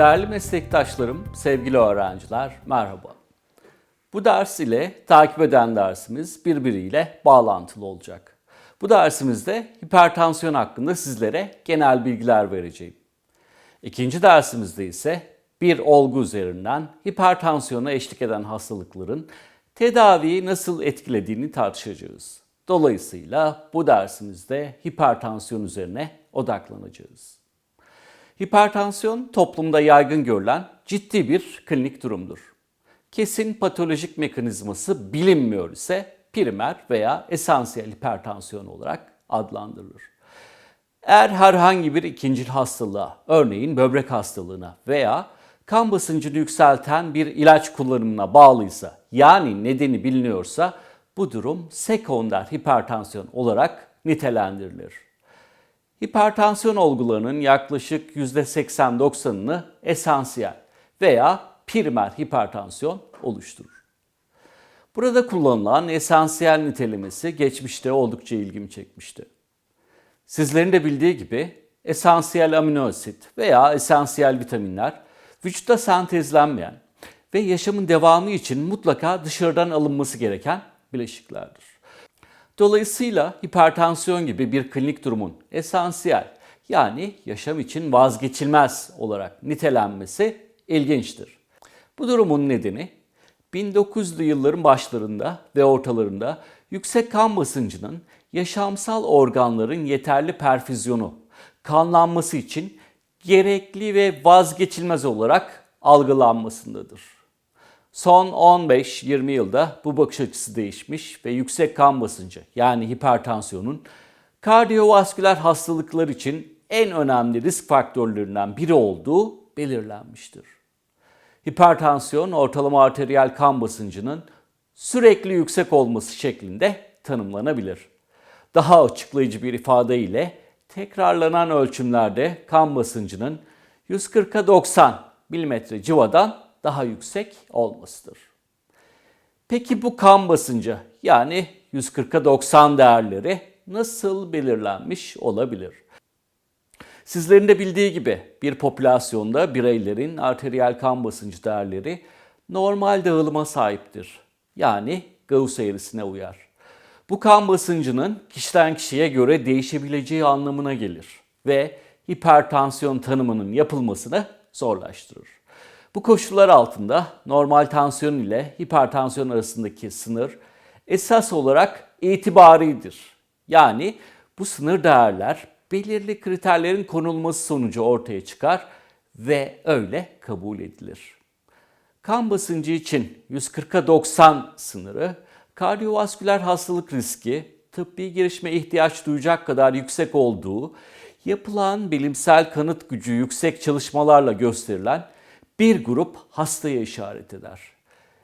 Değerli meslektaşlarım, sevgili öğrenciler, merhaba. Bu ders ile takip eden dersimiz birbiriyle bağlantılı olacak. Bu dersimizde hipertansiyon hakkında sizlere genel bilgiler vereceğim. İkinci dersimizde ise bir olgu üzerinden hipertansiyona eşlik eden hastalıkların tedaviyi nasıl etkilediğini tartışacağız. Dolayısıyla bu dersimizde hipertansiyon üzerine odaklanacağız. Hipertansiyon toplumda yaygın görülen ciddi bir klinik durumdur. Kesin patolojik mekanizması bilinmiyor ise primer veya esansiyel hipertansiyon olarak adlandırılır. Eğer herhangi bir ikincil hastalığa, örneğin böbrek hastalığına veya kan basıncını yükselten bir ilaç kullanımına bağlıysa, yani nedeni biliniyorsa bu durum sekonder hipertansiyon olarak nitelendirilir. Hipertansiyon olgularının yaklaşık %80-90'ını esansiyel veya primer hipertansiyon oluşturur. Burada kullanılan esansiyel nitelemesi geçmişte oldukça ilgimi çekmişti. Sizlerin de bildiği gibi esansiyel amino asit veya esansiyel vitaminler vücutta sentezlenmeyen ve yaşamın devamı için mutlaka dışarıdan alınması gereken bileşiklerdir. Dolayısıyla hipertansiyon gibi bir klinik durumun esansiyel yani yaşam için vazgeçilmez olarak nitelenmesi ilginçtir. Bu durumun nedeni 1900'lü yılların başlarında ve ortalarında yüksek kan basıncının yaşamsal organların yeterli perfüzyonu, kanlanması için gerekli ve vazgeçilmez olarak algılanmasındadır. Son 15-20 yılda bu bakış açısı değişmiş ve yüksek kan basıncı yani hipertansiyonun kardiyovasküler hastalıklar için en önemli risk faktörlerinden biri olduğu belirlenmiştir. Hipertansiyon ortalama arteriyel kan basıncının sürekli yüksek olması şeklinde tanımlanabilir. Daha açıklayıcı bir ifadeyle tekrarlanan ölçümlerde kan basıncının 140'a 90 mm civadan daha yüksek olmasıdır. Peki bu kan basıncı yani 140'a 90 değerleri nasıl belirlenmiş olabilir? Sizlerin de bildiği gibi bir popülasyonda bireylerin arteriyel kan basıncı değerleri normal dağılıma sahiptir. Yani Gauss eğrisine uyar. Bu kan basıncının kişiden kişiye göre değişebileceği anlamına gelir ve hipertansiyon tanımının yapılmasını zorlaştırır. Bu koşullar altında normal tansiyon ile hipertansiyon arasındaki sınır esas olarak itibaridir. Yani bu sınır değerler belirli kriterlerin konulması sonucu ortaya çıkar ve öyle kabul edilir. Kan basıncı için 140'a 90 sınırı, kardiyovasküler hastalık riski, tıbbi girişime ihtiyaç duyacak kadar yüksek olduğu, yapılan bilimsel kanıt gücü yüksek çalışmalarla gösterilen bir grup hastaya işaret eder.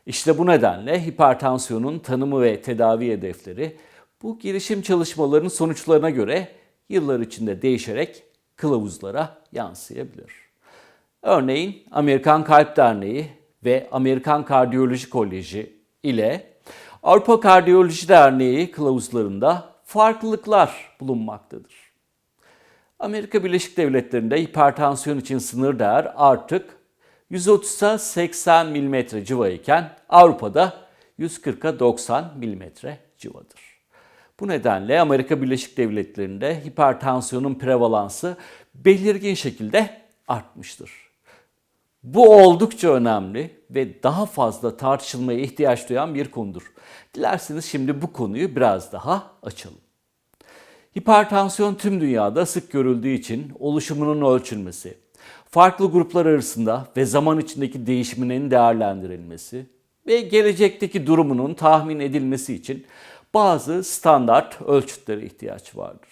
İşte bu nedenle hipertansiyonun tanımı ve tedavi hedefleri bu girişim çalışmalarının sonuçlarına göre yıllar içinde değişerek kılavuzlara yansıyabilir. Örneğin Amerikan Kalp Derneği ve Amerikan Kardiyoloji Koleji ile Avrupa Kardiyoloji Derneği kılavuzlarında farklılıklar bulunmaktadır. Amerika Birleşik Devletleri'nde hipertansiyon için sınır değer artık 130'a 80 mm civayken Avrupa'da 140'a 90 mm civadır. Bu nedenle Amerika Birleşik Devletleri'nde hipertansiyonun prevalansı belirgin şekilde artmıştır. Bu oldukça önemli ve daha fazla tartışılmaya ihtiyaç duyan bir konudur. Dilerseniz şimdi bu konuyu biraz daha açalım. Hipertansiyon tüm dünyada sık görüldüğü için oluşumunun ölçülmesi, farklı gruplar arasında ve zaman içindeki değişiminin değerlendirilmesi ve gelecekteki durumunun tahmin edilmesi için bazı standart ölçütlere ihtiyaç vardır.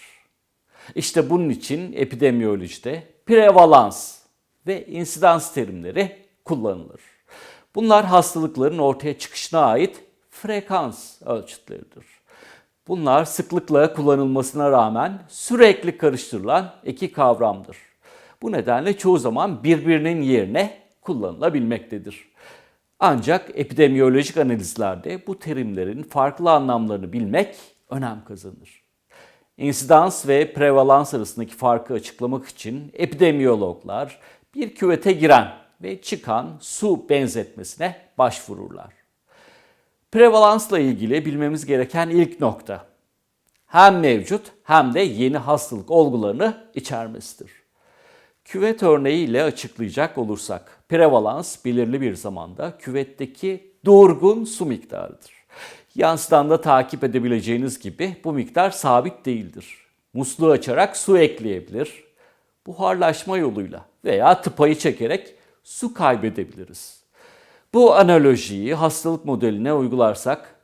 İşte bunun için epidemiyolojide prevalans ve insidans terimleri kullanılır. Bunlar hastalıkların ortaya çıkışına ait frekans ölçütleridir. Bunlar sıklıkla kullanılmasına rağmen sürekli karıştırılan iki kavramdır. Bu nedenle çoğu zaman birbirinin yerine kullanılabilmektedir. Ancak epidemiyolojik analizlerde bu terimlerin farklı anlamlarını bilmek önem kazanır. İnsidans ve prevalans arasındaki farkı açıklamak için epidemiyologlar bir küvete giren ve çıkan su benzetmesine başvururlar. Prevalansla ilgili bilmemiz gereken ilk nokta hem mevcut hem de yeni hastalık olgularını içermesidir. Küvet örneğiyle açıklayacak olursak, prevalans belirli bir zamanda küvetteki durgun su miktarıdır. Yansıdan da takip edebileceğiniz gibi bu miktar sabit değildir. Musluğu açarak su ekleyebilir, buharlaşma yoluyla veya tıpayı çekerek su kaybedebiliriz. Bu analojiyi hastalık modeline uygularsak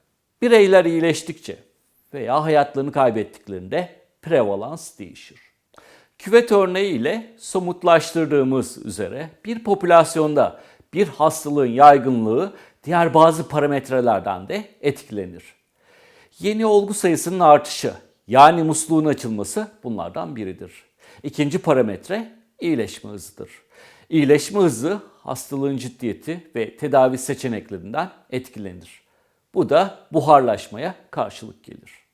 bireyler iyileştikçe veya hayatlarını kaybettiklerinde prevalans değişir. Küvet örneği ile somutlaştırdığımız üzere bir popülasyonda bir hastalığın yaygınlığı diğer bazı parametrelerden de etkilenir. Yeni olgu sayısının artışı yani musluğun açılması bunlardan biridir. İkinci parametre iyileşme hızıdır. İyileşme hızı hastalığın ciddiyeti ve tedavi seçeneklerinden etkilenir. Bu da buharlaşmaya karşılık gelir.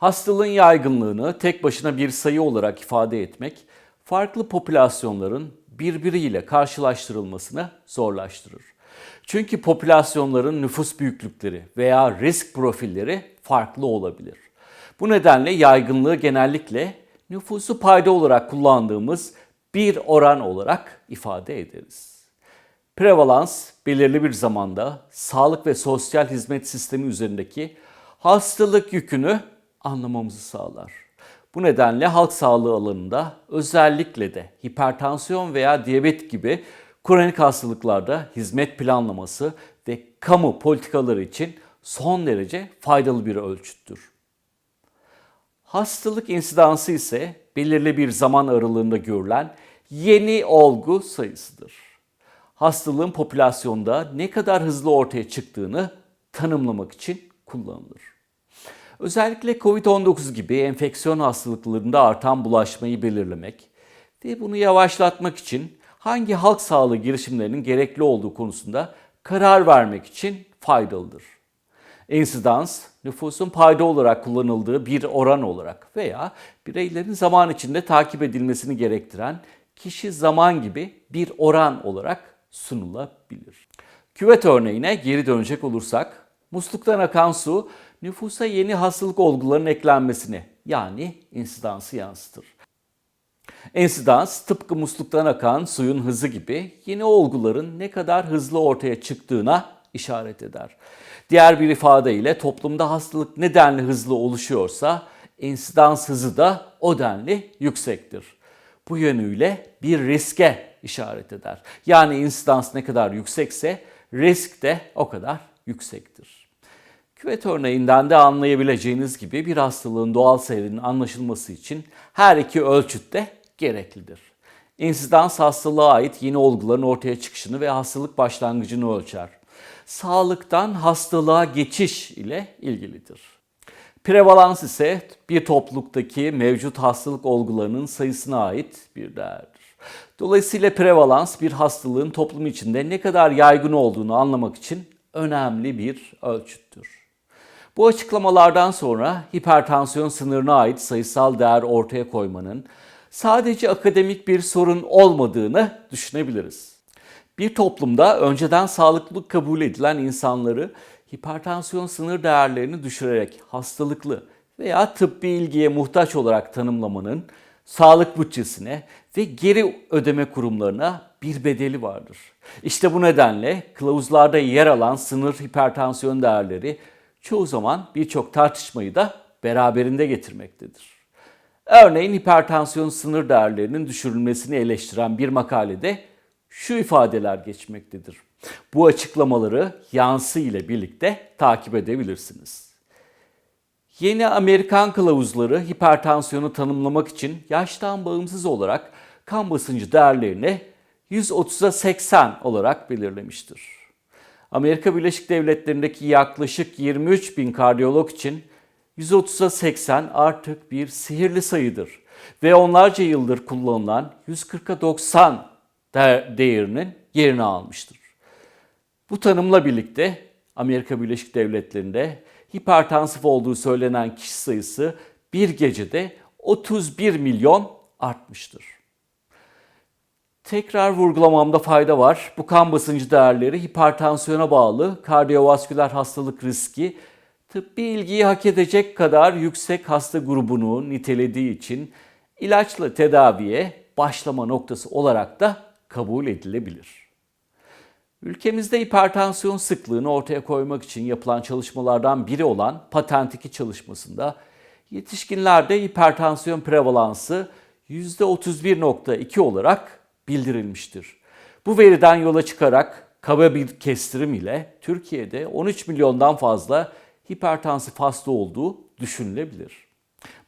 Hastalığın yaygınlığını tek başına bir sayı olarak ifade etmek, farklı popülasyonların birbiriyle karşılaştırılmasını zorlaştırır. Çünkü popülasyonların nüfus büyüklükleri veya risk profilleri farklı olabilir. Bu nedenle yaygınlığı genellikle nüfusu payda olarak kullandığımız bir oran olarak ifade ederiz. Prevalans belirli bir zamanda sağlık ve sosyal hizmet sistemi üzerindeki hastalık yükünü anlamamızı sağlar. Bu nedenle halk sağlığı alanında özellikle de hipertansiyon veya diyabet gibi kronik hastalıklarda hizmet planlaması ve kamu politikaları için son derece faydalı bir ölçüttür. Hastalık insidansı ise belirli bir zaman aralığında görülen yeni olgu sayısıdır. Hastalığın popülasyonda ne kadar hızlı ortaya çıktığını tanımlamak için kullanılır. Özellikle COVID-19 gibi enfeksiyon hastalıklarında artan bulaşmayı belirlemek ve bunu yavaşlatmak için hangi halk sağlığı girişimlerinin gerekli olduğu konusunda karar vermek için faydalıdır. Insidans, nüfusun payda olarak kullanıldığı bir oran olarak veya bireylerin zaman içinde takip edilmesini gerektiren kişi zaman gibi bir oran olarak sunulabilir. Küvet örneğine geri dönecek olursak, musluktan akan su nüfusa yeni hastalık olgularının eklenmesini yani insidansı yansıtır. Insidans tıpkı musluktan akan suyun hızı gibi yeni olguların ne kadar hızlı ortaya çıktığına işaret eder. Diğer bir ifadeyle toplumda hastalık ne denli hızlı oluşuyorsa insidans hızı da o denli yüksektir. Bu yönüyle bir riske işaret eder. Yani insidans ne kadar yüksekse risk de o kadar yüksektir. Küvet örneğinden de anlayabileceğiniz gibi bir hastalığın doğal seyrinin anlaşılması için her iki ölçüt de gereklidir. İnsidans hastalığa ait yeni olguların ortaya çıkışını ve hastalık başlangıcını ölçer. Sağlıktan hastalığa geçiş ile ilgilidir. Prevalans ise bir topluluktaki mevcut hastalık olgularının sayısına ait bir değerdir. Dolayısıyla prevalans bir hastalığın toplum içinde ne kadar yaygın olduğunu anlamak için önemli bir ölçüttür. Bu açıklamalardan sonra hipertansiyon sınırına ait sayısal değer ortaya koymanın sadece akademik bir sorun olmadığını düşünebiliriz. Bir toplumda önceden sağlıklı kabul edilen insanları hipertansiyon sınır değerlerini düşürerek hastalıklı veya tıbbi ilgiye muhtaç olarak tanımlamanın sağlık bütçesine ve geri ödeme kurumlarına bir bedeli vardır. İşte bu nedenle kılavuzlarda yer alan sınır hipertansiyon değerleri çoğu zaman birçok tartışmayı da beraberinde getirmektedir. Örneğin hipertansiyon sınır değerlerinin düşürülmesini eleştiren bir makalede şu ifadeler geçmektedir. Bu açıklamaları yansı ile birlikte takip edebilirsiniz. Yeni Amerikan kılavuzları hipertansiyonu tanımlamak için yaştan bağımsız olarak kan basıncı değerlerini 130'a 80 olarak belirlemiştir. Amerika Birleşik Devletleri'ndeki yaklaşık 23 bin kardiyolog için 130'a 80 artık bir sihirli sayıdır ve onlarca yıldır kullanılan 140'a 90 değerinin yerini almıştır. Bu tanımla birlikte Amerika Birleşik Devletleri'nde hipertansif olduğu söylenen kişi sayısı bir gecede 31 milyon artmıştır. Tekrar vurgulamamda fayda var. Bu kan basıncı değerleri hipertansiyona bağlı kardiyovasküler hastalık riski tıbbi ilgiyi hak edecek kadar yüksek hasta grubunu nitelediği için ilaçla tedaviye başlama noktası olarak da kabul edilebilir. Ülkemizde hipertansiyon sıklığını ortaya koymak için yapılan çalışmalardan biri olan Patent 2 çalışmasında yetişkinlerde hipertansiyon prevalansı %31.2 olarak bildirilmiştir. Bu veriden yola çıkarak kaba bir kestirim ile Türkiye'de 13 milyondan fazla hipertansif hasta olduğu düşünülebilir.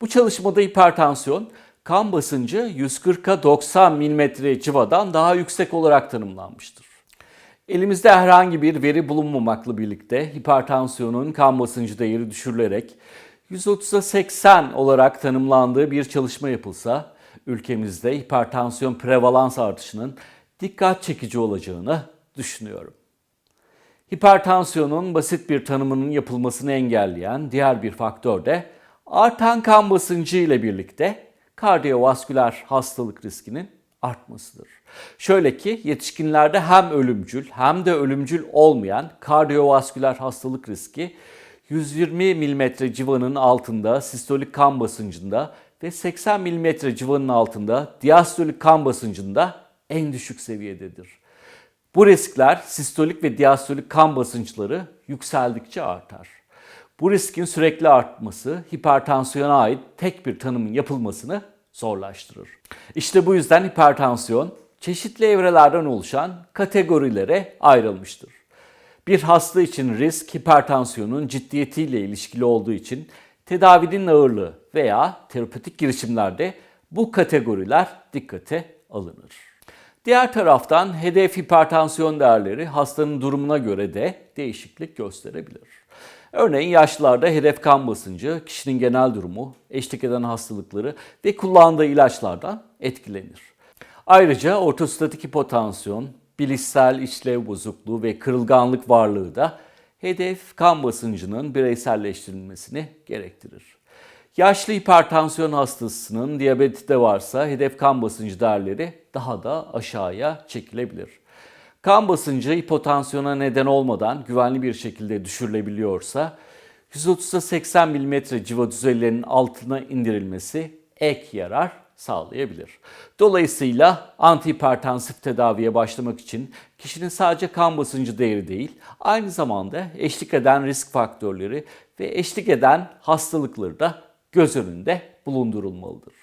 Bu çalışmada hipertansiyon kan basıncı 140'a 90 mm civadan daha yüksek olarak tanımlanmıştır. Elimizde herhangi bir veri bulunmamakla birlikte hipertansiyonun kan basıncı değeri düşürülerek 130'a 80 olarak tanımlandığı bir çalışma yapılsa ülkemizde hipertansiyon prevalans artışının dikkat çekici olacağını düşünüyorum. Hipertansiyonun basit bir tanımının yapılmasını engelleyen diğer bir faktör de artan kan basıncı ile birlikte kardiyovasküler hastalık riskinin artmasıdır. Şöyle ki yetişkinlerde hem ölümcül hem de ölümcül olmayan kardiyovasküler hastalık riski 120 mm civanın altında sistolik kan basıncında ve 80 mm civanın altında diastolik kan basıncında en düşük seviyededir. Bu riskler sistolik ve diastolik kan basınçları yükseldikçe artar. Bu riskin sürekli artması hipertansiyona ait tek bir tanımın yapılmasını zorlaştırır. İşte bu yüzden hipertansiyon çeşitli evrelerden oluşan kategorilere ayrılmıştır. Bir hasta için risk hipertansiyonun ciddiyetiyle ilişkili olduğu için tedavinin ağırlığı veya terapötik girişimlerde bu kategoriler dikkate alınır. Diğer taraftan hedef hipertansiyon değerleri hastanın durumuna göre de değişiklik gösterebilir. Örneğin yaşlılarda hedef kan basıncı, kişinin genel durumu, eşlik eden hastalıkları ve kullandığı ilaçlardan etkilenir. Ayrıca ortostatik hipotansiyon, bilişsel işlev bozukluğu ve kırılganlık varlığı da hedef kan basıncının bireyselleştirilmesini gerektirir. Yaşlı hipertansiyon hastasının diyabeti de varsa hedef kan basıncı değerleri daha da aşağıya çekilebilir. Kan basıncı hipotansiyona neden olmadan güvenli bir şekilde düşürülebiliyorsa 130'a 80 mm civa düzeylerinin altına indirilmesi ek yarar sağlayabilir. Dolayısıyla antihipertansif tedaviye başlamak için kişinin sadece kan basıncı değeri değil, aynı zamanda eşlik eden risk faktörleri ve eşlik eden hastalıkları da göz önünde bulundurulmalıdır.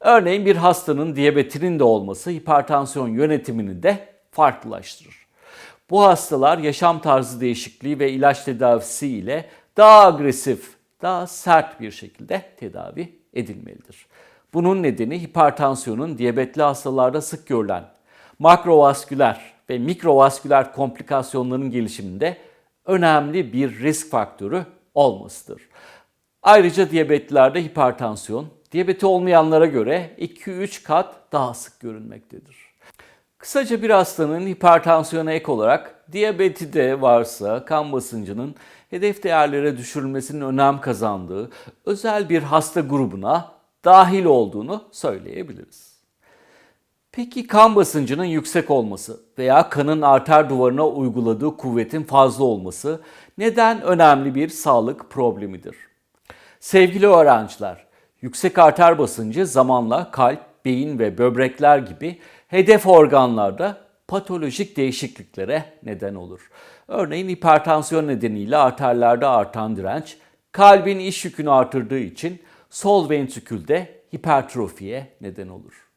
Örneğin bir hastanın diyabetinin de olması hipertansiyon yönetimini de farklılaştırır. Bu hastalar yaşam tarzı değişikliği ve ilaç tedavisi ile daha agresif, daha sert bir şekilde tedavi edilmelidir. Bunun nedeni hipertansiyonun diyabetli hastalarda sık görülen makrovasküler ve mikrovasküler komplikasyonların gelişiminde önemli bir risk faktörü olmasıdır. Ayrıca diyabetlilerde hipertansiyon, diyabeti olmayanlara göre 2-3 kat daha sık görünmektedir. Kısaca bir hastanın hipertansiyona ek olarak diyabeti de varsa kan basıncının hedef değerlere düşürülmesinin önem kazandığı özel bir hasta grubuna dahil olduğunu söyleyebiliriz. Peki kan basıncının yüksek olması veya kanın arter duvarına uyguladığı kuvvetin fazla olması neden önemli bir sağlık problemidir? Sevgili öğrenciler, yüksek arter basıncı zamanla kalp, beyin ve böbrekler gibi hedef organlarda patolojik değişikliklere neden olur. Örneğin hipertansiyon nedeniyle arterlerde artan direnç kalbin iş yükünü artırdığı için sol ventrikülde hipertrofiye neden olur.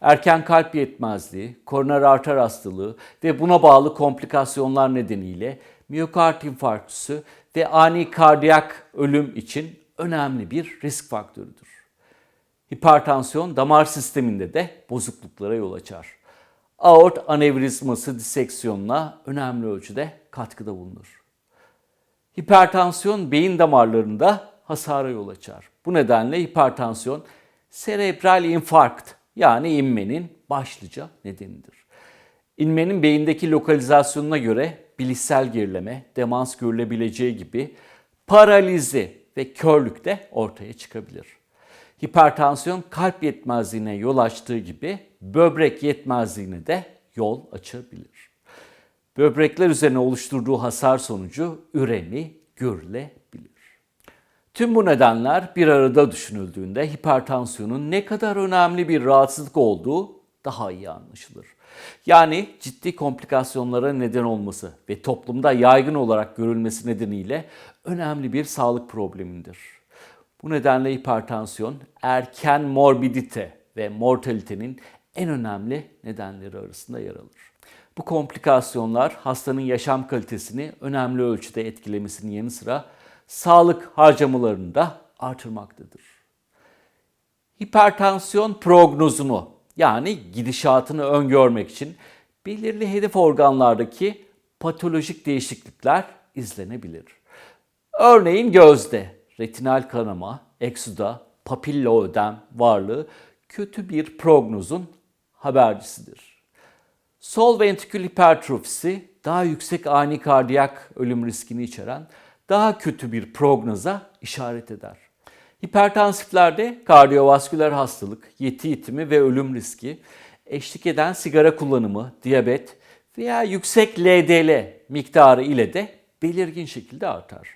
Erken kalp yetmezliği, koroner arter hastalığı ve buna bağlı komplikasyonlar nedeniyle miyokard infarktüsü ve ani kardiyak ölüm için önemli bir risk faktörüdür. Hipertansiyon damar sisteminde de bozukluklara yol açar. Aort anevrizması diseksiyonuna önemli ölçüde katkıda bulunur. Hipertansiyon beyin damarlarında hasara yol açar. Bu nedenle hipertansiyon serebral infarkt yani inmenin başlıca nedenidir. İnmenin beyindeki lokalizasyonuna göre bilişsel gerileme, demans görülebileceği gibi paralizi ve körlük de ortaya çıkabilir. Hipertansiyon kalp yetmezliğine yol açtığı gibi böbrek yetmezliğine de yol açabilir. Böbrekler üzerine oluşturduğu hasar sonucu üremi görülebilir. Tüm bu nedenler bir arada düşünüldüğünde hipertansiyonun ne kadar önemli bir rahatsızlık olduğu daha iyi anlaşılır. Yani ciddi komplikasyonlara neden olması ve toplumda yaygın olarak görülmesi nedeniyle önemli bir sağlık problemidir. Bu nedenle hipertansiyon erken morbidite ve mortalitenin en önemli nedenleri arasında yer alır. Bu komplikasyonlar hastanın yaşam kalitesini önemli ölçüde etkilemesinin yanı sıra sağlık harcamalarını da artırmaktadır. Hipertansiyon prognozunu yani gidişatını öngörmek için belirli hedef organlardaki patolojik değişiklikler izlenebilir. Örneğin gözde retinal kanama, eksuda, papilla ödem varlığı kötü bir prognozun habercisidir. Sol ventrikül hipertrofisi daha yüksek ani kardiyak ölüm riskini içeren daha kötü bir prognoza işaret eder. Hipertansiflerde kardiyovasküler hastalık, yeti yitimi ve ölüm riski, eşlik eden sigara kullanımı, diyabet veya yüksek LDL miktarı ile de belirgin şekilde artar.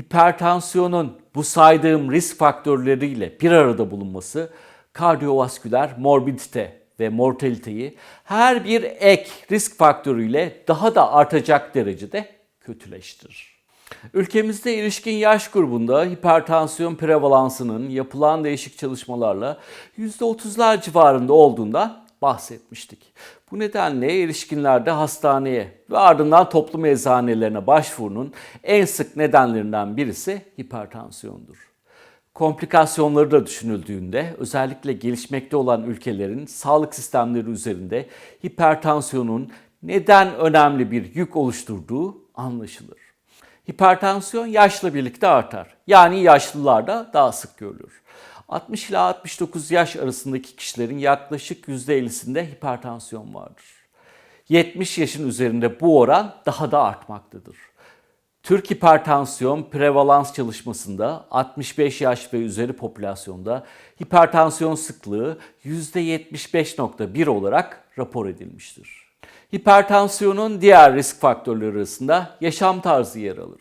Hipertansiyonun bu saydığım risk faktörleriyle bir arada bulunması kardiyovasküler morbidite ve mortaliteyi her bir ek risk faktörüyle daha da artacak derecede kötüleştirir. Ülkemizde ilişkin yaş grubunda hipertansiyon prevalansının yapılan değişik çalışmalarla %30'lar civarında olduğundan bahsetmiştik. Bu nedenle erişkinlerde hastaneye ve ardından toplum eczanelerine başvurunun en sık nedenlerinden birisi hipertansiyondur. Komplikasyonları da düşünüldüğünde özellikle gelişmekte olan ülkelerin sağlık sistemleri üzerinde hipertansiyonun neden önemli bir yük oluşturduğu anlaşılır. Hipertansiyon yaşla birlikte artar. Yani yaşlılarda daha sık görülür. 60 ila 69 yaş arasındaki kişilerin yaklaşık %50'sinde hipertansiyon vardır. 70 yaşın üzerinde bu oran daha da artmaktadır. Türk hipertansiyon prevalans çalışmasında 65 yaş ve üzeri popülasyonda hipertansiyon sıklığı %75.1 olarak rapor edilmiştir. Hipertansiyonun diğer risk faktörleri arasında yaşam tarzı yer alır.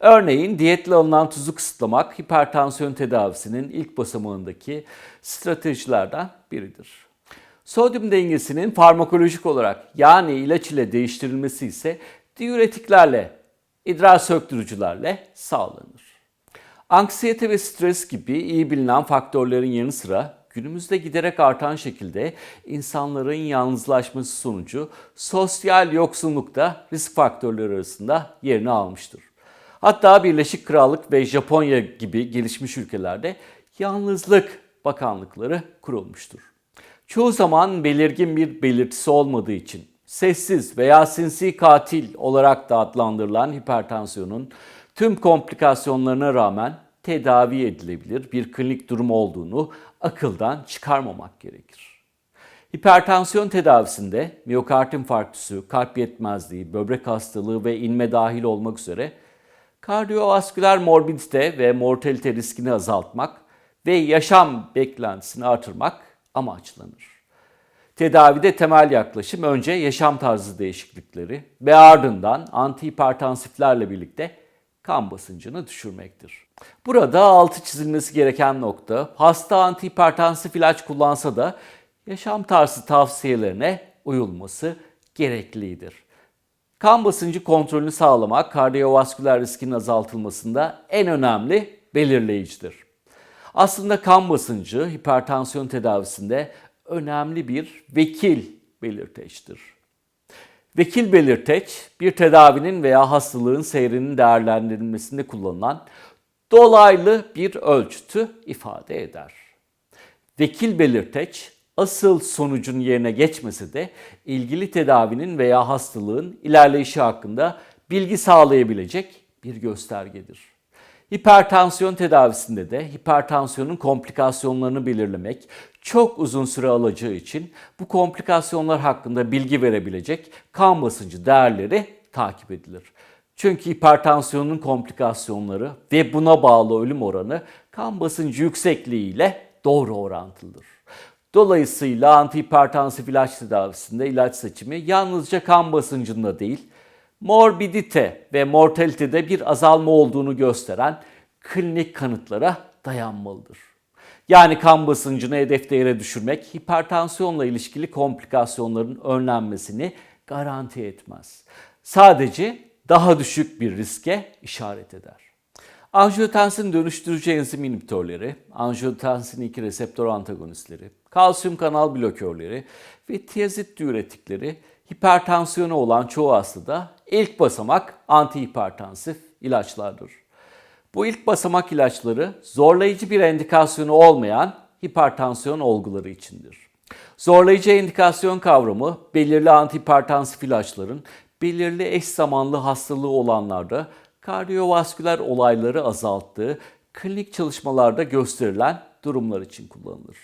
Örneğin diyetle alınan tuzu kısıtlamak hipertansiyon tedavisinin ilk basamağındaki stratejilerden biridir. Sodyum dengesinin farmakolojik olarak yani ilaç ile değiştirilmesi ise diüretiklerle, idrar söktürücülerle sağlanır. Anksiyete ve stres gibi iyi bilinen faktörlerin yanı sıra günümüzde giderek artan şekilde insanların yalnızlaşması sonucu sosyal yoksunluk da risk faktörleri arasında yerini almıştır. Hatta Birleşik Krallık ve Japonya gibi gelişmiş ülkelerde yalnızlık bakanlıkları kurulmuştur. Çoğu zaman belirgin bir belirtisi olmadığı için sessiz veya sinsi katil olarak da adlandırılan hipertansiyonun tüm komplikasyonlarına rağmen tedavi edilebilir bir klinik durum olduğunu akıldan çıkarmamak gerekir. Hipertansiyon tedavisinde miyokard infarktüsü, kalp yetmezliği, böbrek hastalığı ve inme dahil olmak üzere kardiyovasküler morbidite ve mortalite riskini azaltmak ve yaşam beklentisini artırmak amaçlanır. Tedavide temel yaklaşım önce yaşam tarzı değişiklikleri ve ardından antihipertansiflerle birlikte kan basıncını düşürmektir. Burada altı çizilmesi gereken nokta hasta antihipertansif ilaç kullansa da yaşam tarzı tavsiyelerine uyulması gereklidir. Kan basıncı kontrolünü sağlamak kardiyovasküler riskin azaltılmasında en önemli belirleyicidir. Aslında kan basıncı hipertansiyon tedavisinde önemli bir vekil belirteçtir. Vekil belirteç bir tedavinin veya hastalığın seyrinin değerlendirilmesinde kullanılan dolaylı bir ölçütü ifade eder. Vekil belirteç asıl sonucun yerine geçmese de ilgili tedavinin veya hastalığın ilerleyişi hakkında bilgi sağlayabilecek bir göstergedir. Hipertansiyon tedavisinde de hipertansiyonun komplikasyonlarını belirlemek çok uzun süre alacağı için bu komplikasyonlar hakkında bilgi verebilecek kan basıncı değerleri takip edilir. Çünkü hipertansiyonun komplikasyonları ve buna bağlı ölüm oranı kan basıncı yüksekliği ile doğru orantılıdır. Dolayısıyla antihipertansif ilaç tedavisinde ilaç seçimi yalnızca kan basıncında değil, morbidite ve mortalitede bir azalma olduğunu gösteren klinik kanıtlara dayanmalıdır. Yani kan basıncını hedef değere düşürmek hipertansiyonla ilişkili komplikasyonların önlenmesini garanti etmez. Sadece daha düşük bir riske işaret eder. Angiotensin dönüştürücü enzim inhibitörleri, angiotensin 2 reseptör antagonistleri, kalsiyum kanal blokörleri ve tiyazit diüretikleri hipertansiyonu olan çoğu hastada ilk basamak antihipertansif ilaçlardır. Bu ilk basamak ilaçları zorlayıcı bir endikasyonu olmayan hipertansiyon olguları içindir. Zorlayıcı endikasyon kavramı belirli antihipertansif ilaçların belirli eş zamanlı hastalığı olanlarda kardiyovasküler olayları azalttığı klinik çalışmalarda gösterilen durumlar için kullanılır.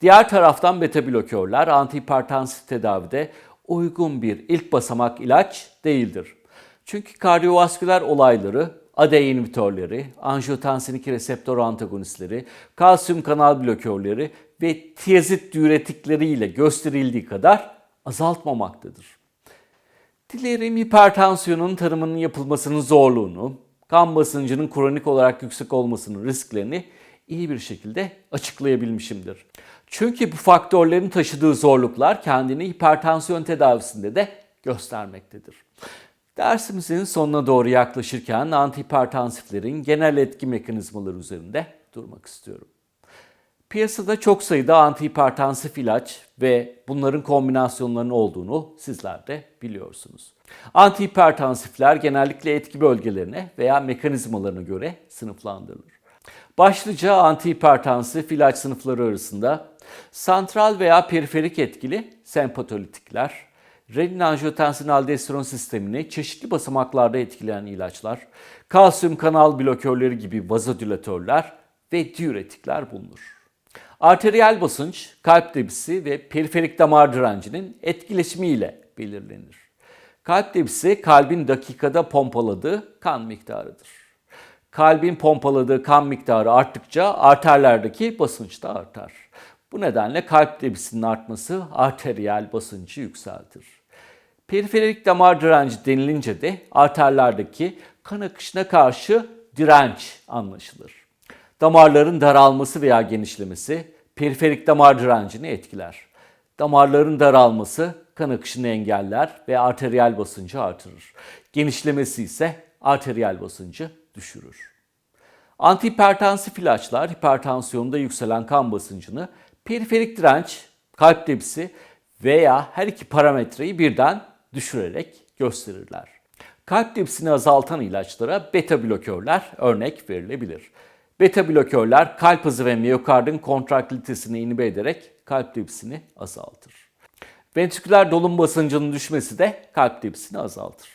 Diğer taraftan beta blokörler antihipertansif tedavide uygun bir ilk basamak ilaç değildir. Çünkü kardiyovasküler olayları ADE inhibitörleri, angiotensin 2 reseptör antagonistleri, kalsiyum kanal blokörleri ve tiyazit diüretikleriyle gösterildiği kadar azaltmamaktadır. Dilerim hipertansiyonun tanımının yapılmasının zorluğunu, kan basıncının kronik olarak yüksek olmasının risklerini iyi bir şekilde açıklayabilmişimdir. Çünkü bu faktörlerin taşıdığı zorluklar kendini hipertansiyon tedavisinde de göstermektedir. Dersimizin sonuna doğru yaklaşırken antihipertansiflerin genel etki mekanizmaları üzerinde durmak istiyorum. Piyasada çok sayıda antihipertansif ilaç ve bunların kombinasyonlarının olduğunu sizler de biliyorsunuz. Antihipertansifler genellikle etki bölgelerine veya mekanizmalarına göre sınıflandırılır. Başlıca antihipertansif ilaç sınıfları arasında santral veya periferik etkili sempatolitikler, renin-angiotensin aldosteron sistemini çeşitli basamaklarda etkileyen ilaçlar, kalsiyum kanal blokörleri gibi vazodilatörler ve diüretikler bulunur. Arteriyel basınç, kalp debisi ve periferik damar direncinin etkileşimiyle belirlenir. Kalp debisi kalbin dakikada pompaladığı kan miktarıdır. Kalbin pompaladığı kan miktarı arttıkça arterlerdeki basınç da artar. Bu nedenle kalp debisinin artması arteriyel basıncı yükseltir. Periferik damar direnci denilince de arterlerdeki kan akışına karşı direnç anlaşılır. Damarların daralması veya genişlemesi periferik damar direncini etkiler. Damarların daralması kan akışını engeller ve arteriyel basıncı artırır. Genişlemesi ise arteriyel basıncı düşürür. Antihipertansif ilaçlar hipertansiyonda yükselen kan basıncını periferik direnç, kalp debisi veya her iki parametreyi birden düşürerek gösterirler. Kalp debisini azaltan ilaçlara beta blokörler örnek verilebilir. Beta blokörler kalp hızı ve miyokardın kontraktilitesini inhibe ederek kalp debisini azaltır. Ventriküler dolum basıncının düşmesi de kalp debisini azaltır.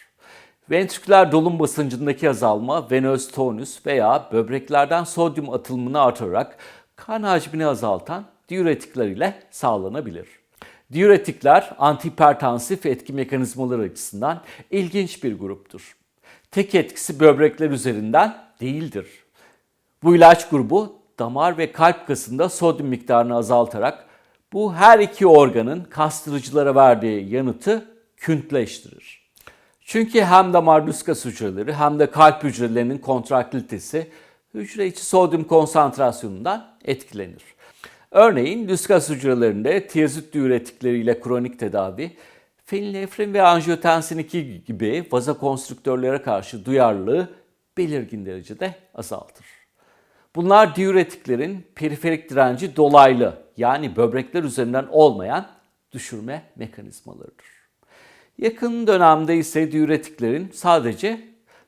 Ventriküler dolum basıncındaki azalma venöz tonus veya böbreklerden sodyum atılımını artırarak kan hacmini azaltan diüretikler ile sağlanabilir. Diüretikler antihipertansif etki mekanizmaları açısından ilginç bir gruptur. Tek etkisi böbrekler üzerinden değildir. Bu ilaç grubu damar ve kalp kasında sodyum miktarını azaltarak bu her iki organın kastırıcılara verdiği yanıtı küntleştirir. Çünkü hem damar lüskas hücreleri hem de kalp hücrelerinin kontraktilitesi hücre içi sodyum konsantrasyonundan etkilenir. Örneğin lüskas hücrelerinde tiyazit diüretikleriyle kronik tedavi, fenilefrin ve angiotensin 2 gibi vazokonstrüktörlere karşı duyarlılığı belirgin derecede azaltır. Bunlar diüretiklerin periferik direnci dolaylı yani böbrekler üzerinden olmayan düşürme mekanizmalarıdır. Yakın dönemde ise diüretiklerin sadece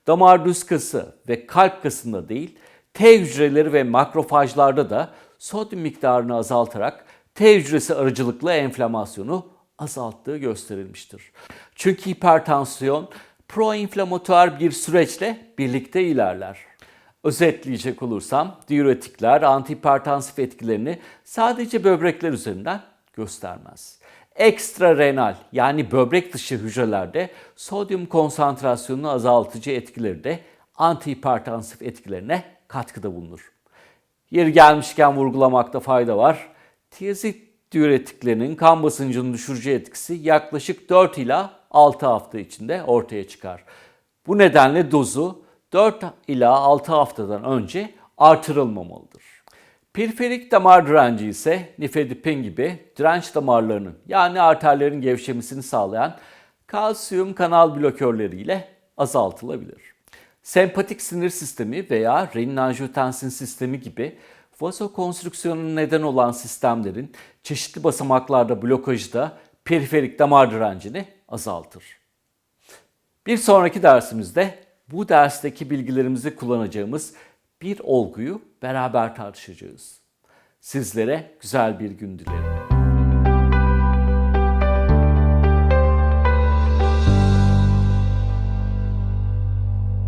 damar düz kası ve kalp kasında değil, T hücreleri ve makrofajlarda da sodyum miktarını azaltarak T hücresi aracılıklı enflamasyonu azalttığı gösterilmiştir. Çünkü hipertansiyon proinflamatuar bir süreçle birlikte ilerler. Özetleyecek olursam diüretikler antihipertansif etkilerini sadece böbrekler üzerinden göstermez. Ekstra renal yani böbrek dışı hücrelerde sodyum konsantrasyonunu azaltıcı etkileri de antihipertansif etkilerine katkıda bulunur. Yeri gelmişken vurgulamakta fayda var. Tiyazit diüretiklerinin kan basıncını düşürücü etkisi yaklaşık 4 ila 6 hafta içinde ortaya çıkar. Bu nedenle dozu 4 ila 6 haftadan önce artırılmamalıdır. Periferik damar direnci ise nifedipin gibi direnç damarlarının yani arterlerin gevşemesini sağlayan kalsiyum kanal blokörleriyle azaltılabilir. Sempatik sinir sistemi veya renin-angiotensin sistemi gibi vazokonstrüksiyonun neden olan sistemlerin çeşitli basamaklarda blokajı da periferik damar direncini azaltır. Bir sonraki dersimizde bu dersteki bilgilerimizi kullanacağımız bir olguyu beraber tartışacağız. Sizlere güzel bir gün dilerim.